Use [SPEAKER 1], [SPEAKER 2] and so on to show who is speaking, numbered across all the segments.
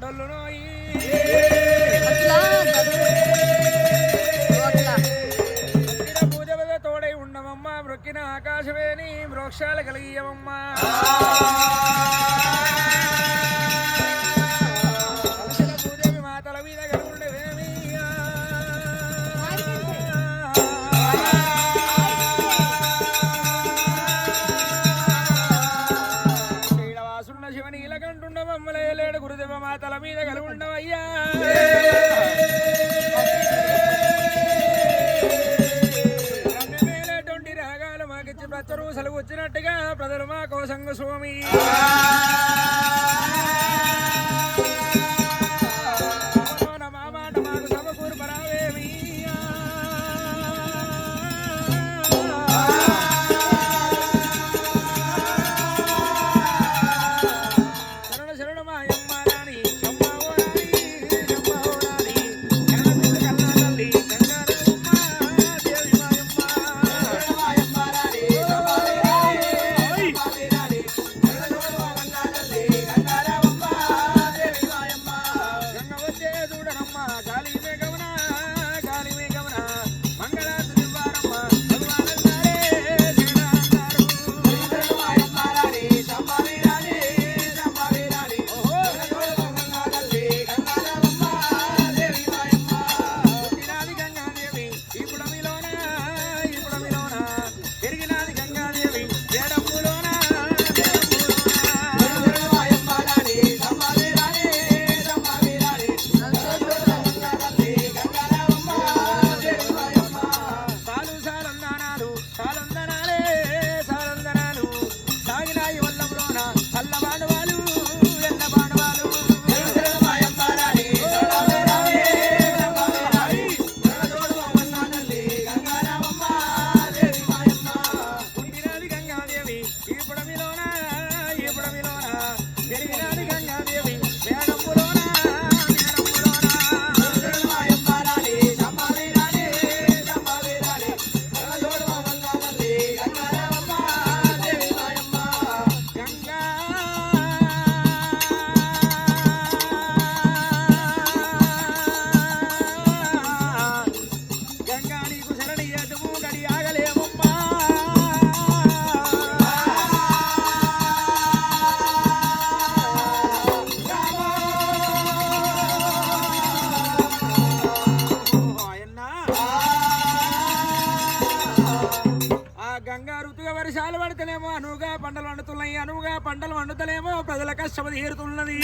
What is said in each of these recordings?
[SPEAKER 1] డొల్లునోయి మొక్కిన పూజ తోడై ఉండమమ్మ మొక్కిన ఆకాశమేని మోక్షాలు కలిగియమమ్మా మాతల మీద కలుగుండవయ్యా రాగాలు మాకిచ్చి ప్రచరూసలు వచ్చినట్టుగా ప్రజలు మా కోసంగ స్వామి. వండుతున్నాయి పంటలు వండుతలేమో ప్రజల కష్టం తీరుతున్నది.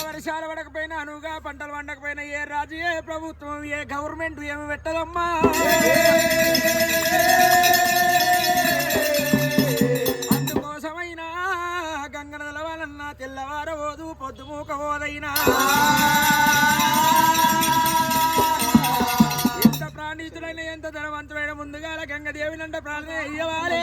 [SPEAKER 1] వర్షాలు పడకపోయినా అనువుగా పంటలు వండకపోయినా ఏ రాజు ఏ ప్రభుత్వం ఏ గవర్నమెంట్ ఏమి పెట్టదమ్మా? అందుకోసమైనా గంగన తెలవాలన్నా తెల్లవారవోదు పొద్దుమూకవోదైనా ఓదైనా ప్రాణితుడైన ఎంత ధనవంతుడైన ముందుగా గంగదేవినంట ప్రార్థన అయ్యవాలి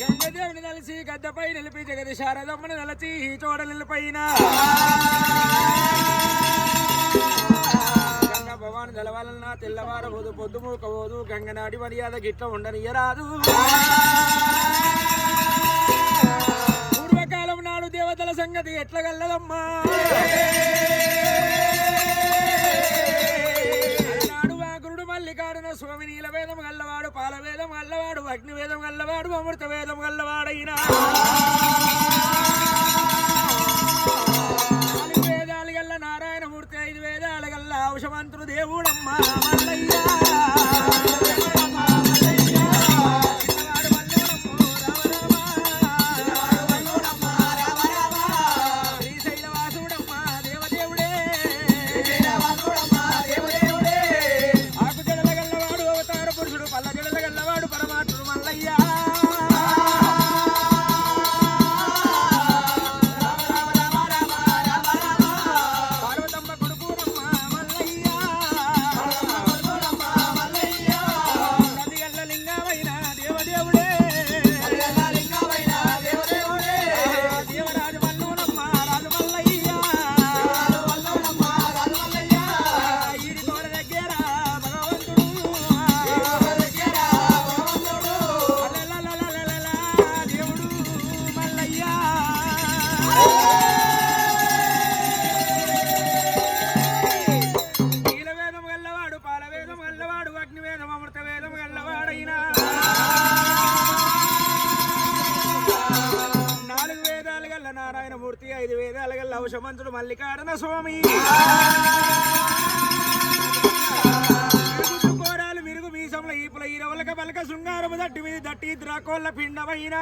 [SPEAKER 1] గంగదేవిని కలిసి గద్దపై నిలిపి జగది శారదమ్మని నిలచి ఈ చోడ నిలిపైన. గంగ భవాని తెలవాలన్నా తెల్లవారబోదు పొద్దుమూకబోదు గంగనాడి మర్యాద గిట్ల ఉండనియరాదు పూర్వకాలం దేవతల సంగతి ఎట్ల గల్లదమ్మా మల్లికాడున స్వామి నీల వేదం గల్లవాడు పాల వేదం గల్లవాడు అగ్ని వేదం గల్లవాడు అమృత మౌషమంతుడు మల్లికారణ స్వామి. కోరాలు విరుగు మీసంల ఈపుల ఈరవలక పలక శృంగారము దట్టి మీద దట్టి ద్రాకోళ్ళ పిండమైన.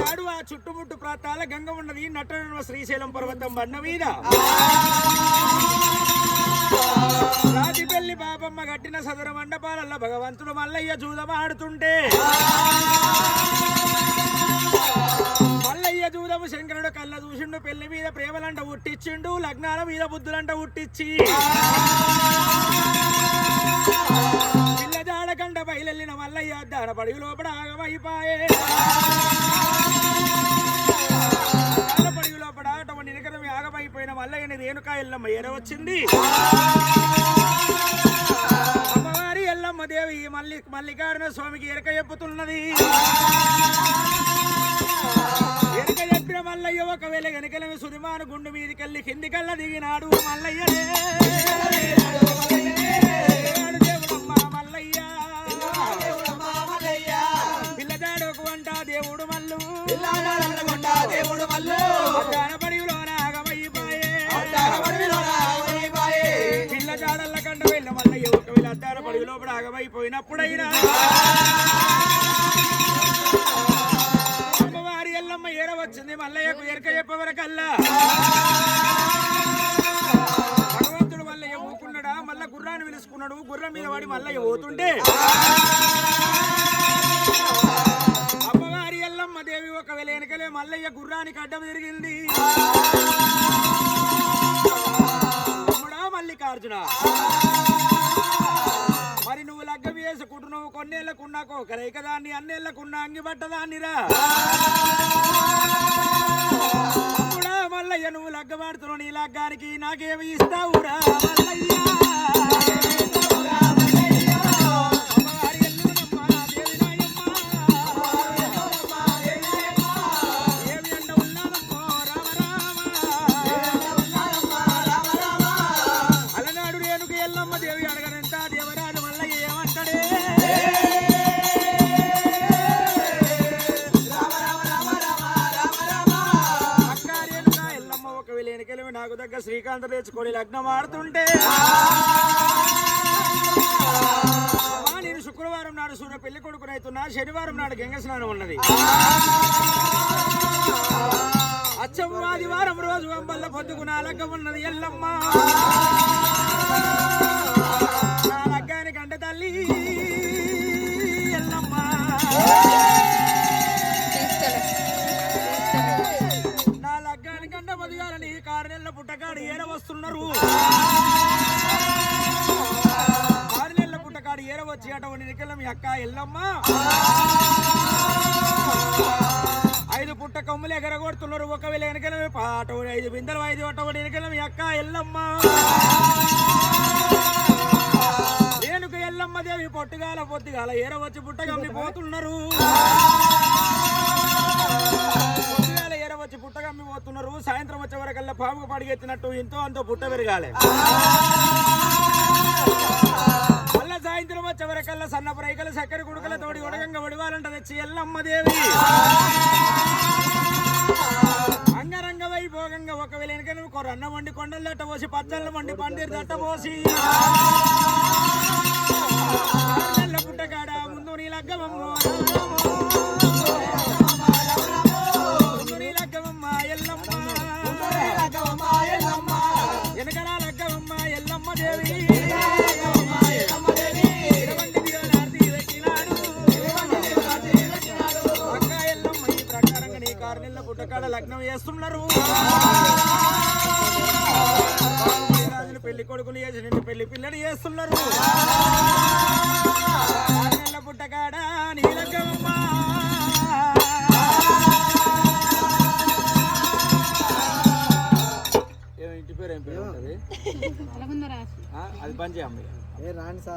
[SPEAKER 1] నాడు ఆ చుట్టుముట్టు ప్రాంతాల గంగ ఉన్నది నటన శ్రీశైలం పర్వతం బండ మీద. రాతి పెళ్ళి బాబమ్మ కట్టిన సదర మండపాలల్ల భగవంతుడు మల్లయ్య జూదమాడుతుంటే. పుట్టించిండు లగ్నాల మీద బుద్ధులంట ఉట్టిచ్చి పిల్ల జాడకండ బయలెళ్ళిన మల్లయ్య దాన పడివి లోపల ఆగమైపాయే. పడివి లోపల అటువంటి ఆగమైపోయిన మల్లయ్యని రేణుకా ఎల్లమ్మ ఏర వచ్చింది? అమ్మవారి ఎల్లమ్మ దేవి మల్లి మల్లికార్జున స్వామికి ఎరక చెప్పుతున్నది ఎరక చెప్పిన మల్లయ్య ఒకవేళ వెనకల సుదిమాను గుండు మీదికెళ్ళి కింది కళ్ళ దిగినాడు మల్లయ్యనే ఏడు దేవుడమ్మ మల్లయ్య. దేవుడు మల్లు
[SPEAKER 2] దేవుడు మల్లు.
[SPEAKER 1] పడిలోన ఆగమైపాయే
[SPEAKER 2] ఆగమైపాయే.
[SPEAKER 1] పిల్ల జాడల్ల కంట వెళ్ళ మల్లయ్య ఒకవేళ అద్దాల పడి లోపల ఆగమైపోయినప్పుడైనా మీద పోతుంటే. అమ్మవారి ఎల్లమ్మ దేవి ఒకవేళ వెనకలే మల్లయ్య గుర్రానికి అడ్డం తిరిగింది. తమ్ముడా మల్లికార్జున. మరి నువ్వు లగ్గం వేసుకుంటున్నావు కొన్నేళ్ళకున్నాకో ఒకరైక దాన్ని అన్నేళ్ళకున్నా అంగి పట్టదాన్నిరా తమ్ముడా మల్లయ్య నువ్వు లగ్గమాడుతున్నావు నీ లగ్గానికి నాకేమి ఇస్తావురా మల్లయ్య? వెలేనికెళ్ళి శ్రీకాంత తెచ్చుకొని లగ్నం ఆడుతుంటే. నేను శుక్రవారం నాడు సూర్య పెళ్ళి కొడుకునైతున్నా శనివారం నాడు గంగ స్నానం ఉన్నది. అచ్చము ఆదివారం రోజు అంబల్ల పొద్దుకున్న ఉన్నది ఎల్లమ్మ. నా లగ్గానికి అంట తల్లి పొదిగాలని కారు నెలల పుట్టకాడు ఏర వస్తున్నారు? ఆరు నెలల పుట్టకాడు ఏర వచ్చి అటువంటి నికల మీ అక్క ఎల్లమ్మ? ఐదు పుట్ట కొమ్ములు ఎగరగొడుతున్నారు. ఒకవేళ వెనకల పాట ఐదు బిందెలు ఐదు ఒకటి వెనకల మీ అక్క ఎల్లమ్మ. ఏనుక ఎల్లమ్మ దేవి పొట్టుగాల పొద్దుగాల ఏర వచ్చి పుట్ట కమ్మి పోతున్నారు వచ్చి పుట్ట కమ్మి పోతున్నారు సాయంత్రం వచ్చే వరకల్లా పాముకు పడిగెత్తినట్టు ఎంతో అంతో పుట్ట పెరగాలి. మళ్ళా సాయంత్రం వచ్చే వరకల్లా సన్న ప్రైకల చక్కెర కుడుకల తోడి ఉడగంగా వడివాలంట తెచ్చి ఎల్లమ్మ దేవి అంగరంగ వైభోగంగా ఒకవేళ వెనక నువ్వు కొర అన్న వండి కొండలు దట్ట పోసి పచ్చళ్ళ వండి పందిరి దట్ట పోసి. పుట్టకాడ ముందు నీ లగ్గమమ్మో పెళ్ళి కొడుకులు చేసి నిన్ను పెళ్ళి పిల్లని చేస్తున్నారు. పుట్టకాడ నీ లగ్గమమ్మ ఏం ఇంటి పేరు ఏం పేరు ఉంటుంది? అది పని చేయమ్మ
[SPEAKER 2] ఏ రాండి సార్.